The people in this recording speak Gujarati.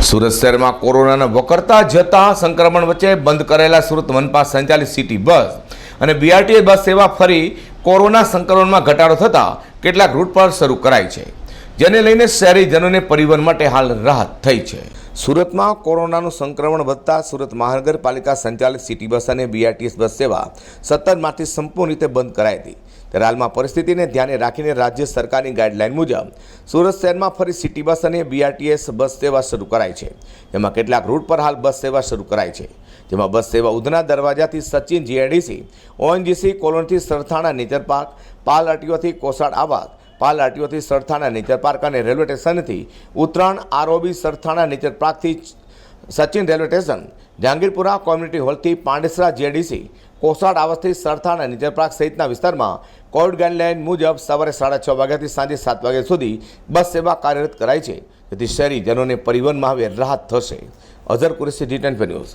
સુરત શહેરમાં કોરોનાના વકરતા જતા સંક્રમણ વચ્ચે બંધ કરેલા સુરત મનપા સંચાલિત સિટી બસ અને બીઆરટીએસ બસ સેવા ફરી કોરોના સંક્રમણમાં ઘટાડો થતાં કેટલાક રૂટ પર શરૂ કરાઈ છે, જેને લઈને શહેરીજનોને પરિવહન માટે હાલ રાહત થઈ છે. સુરતમાં કોરોનાનું સંક્રમણ વધતા સુરત મહાનગરપાલિકા સંચાલિત સિટી બસ અને બીઆરટીએસ બસ સેવા સત્તરમાંથી સંપૂર્ણ રીતે બંધ કરાઈ હતી. ત્યારે હાલમાં પરિસ્થિતિને ધ્યાને રાખીને રાજ્ય સરકારની ગાઈડલાઇન મુજબ સુરત શહેરમાં ફરી સિટી બસ અને બીઆરટીએસ બસ સેવા શરૂ કરાઈ છે. જેમાં કેટલાક રૂટ પર હાલ બસ સેવા શરૂ કરાઈ છે. જેમાં બસ સેવા ઉધના દરવાજાથી સચિન જીએનડીસી ઓએનજીસી કોલોનથી સરથાણા નેચર પાર્ક, પાલ આટીઓથી કોસાડ આવાસ પાલ આટીઓથી સરથાણા નેચર પાર્ક અને રેલવે સ્ટેશનથી Uttarayan ROB Sarthana nature પાર્કથી Sachin railway station, Jahangirpura community હોલથી Pandesara JDC Kosad આવાસથી સરથાણ અને પાર્ક સહિતના વિસ્તારમાં કોવિડ ગાઈડલાઇન મુજબ સવારે સાડા છ વાગ્યાથી સાંજે સાત વાગ્યા સુધી બસ સેવા કાર્યરત કરાઈ છે. જેથી શહેરીજનોને પરિવહનમાં હવે રાહત થશે. Azhar Qureshi D ten news